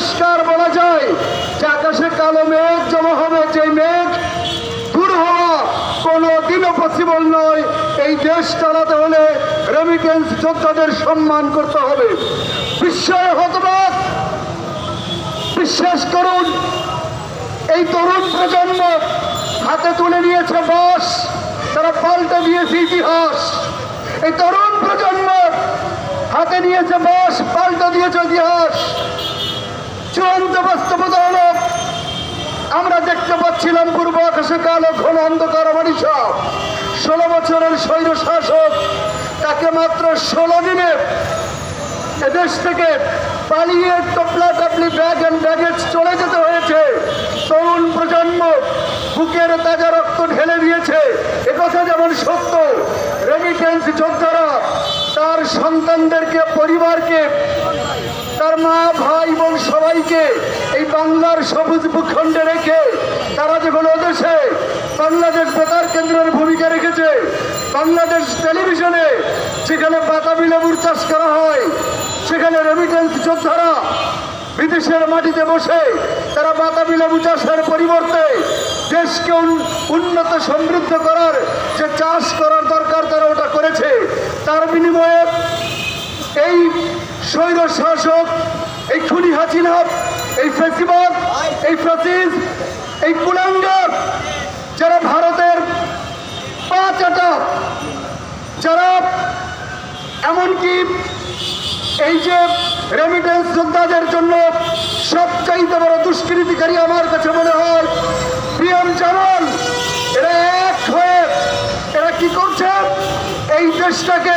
পরিষ্কার বলা যায় যে আকাশে কালো মেঘ জমা হবে, যে মেঘ দূর হওয়া কোনো দিনও পসিবল নয়। এই দেশ চালাতে হলে রেমিটেন্স যোদ্ধাদের সম্মান করতে হবে। বিস্ময় হতবাক। বিশ্বাস করুন, এই তরুণ প্রজন্ম হাতে তুলে নিয়েছে বাস, তারা পাল্টে দিয়েছে ইতিহাস। এই তরুণ প্রজন্ম হাতে নিয়েছে বাস, পাল্টে দিয়েছে ইতিহাস। চূড়ান্ত বাস্তবতা আমরা দেখতে পাচ্ছিলাম পূর্ব আকাশে কালো, ঘন অন্ধকার বাড়িসা ষোলো বছরের স্বৈর শাসক, তাকে মাত্র ষোলো দিনে এদেশ থেকে পালিয়ে টপলা টপলি ব্যাগ অ্যান্ড ব্যাগেজ চলে যেতে হয়েছে। তরুণ প্রজন্ম বুকের তাজা রক্ত ঢেলে দিয়েছে। একথা যেমন সত্য রেমিটেন্স যোদ্ধারা তার সন্তানদেরকে, পরিবারকে তার মা ভাই এবং সবাইকে এই বাংলার সবুজ ভূখণ্ডে রেখে তারা যখন ওদেশে বাংলাদেশ বেতার কেন্দ্রের ভূমিকা রেখেছে, বাংলাদেশ টেলিভিশনে যেখানে বাতাবি লেবুর চাষ করা হয়, সেখানে রেমিটেন্স যোদ্ধারা বিদেশের মাটিতে বসে তারা বাতাবি লেবু চাষের পরিবর্তে দেশকে উন্নত সমৃদ্ধ করার যে চাষ করার দরকার তারা ওটা করেছে। তার বিনিময়ে স্বৈর শাসক, এই খুনি হাসিনা, এই ফেসিবাদ, এই ফ্যাসিস, এই কুলাঙ্গার যারা ভারতের পাঁচটা যারা এমনকি এই যে রেমিটেন্স যোদ্ধাদের জন্য সবচাইতে বড় দুষ্কৃতিকারী আমার কাছে মনে হয় পিএম জামান, এরা এক হয়ে, এরা কি করছে? এই দেশটাকে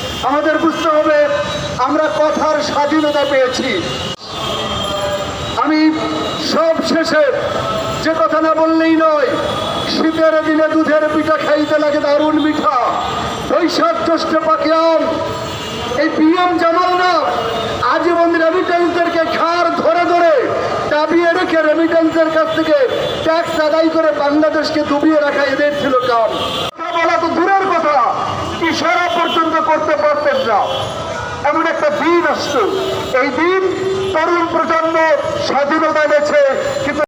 আমাদের বুঝতে হবে, আমরা কথার স্বাধীনতা পেয়েছি। আমি সব শেষে যে কথা না বললেই নয়, শীতের দিনে দুধের পিঠা খাইতে লাগে দারুণ মিঠা। বৈশাখ জ্যৈষ্ঠ পাখি আম এই পিএম জামাল না আজীবন রেমিটেন্সদেরকে খার ধরে ধরে দাবিয়ে রেখে রেমিটেন্সের কাছ থেকে ট্যাক্স আদায় করে বাংলাদেশকে ডুবিয়ে রাখা এদের ছিল কাম। না এমন একটা দিন আসতো এই দিন তরুণ প্রজন্ম স্বাধীনতা এনেছে।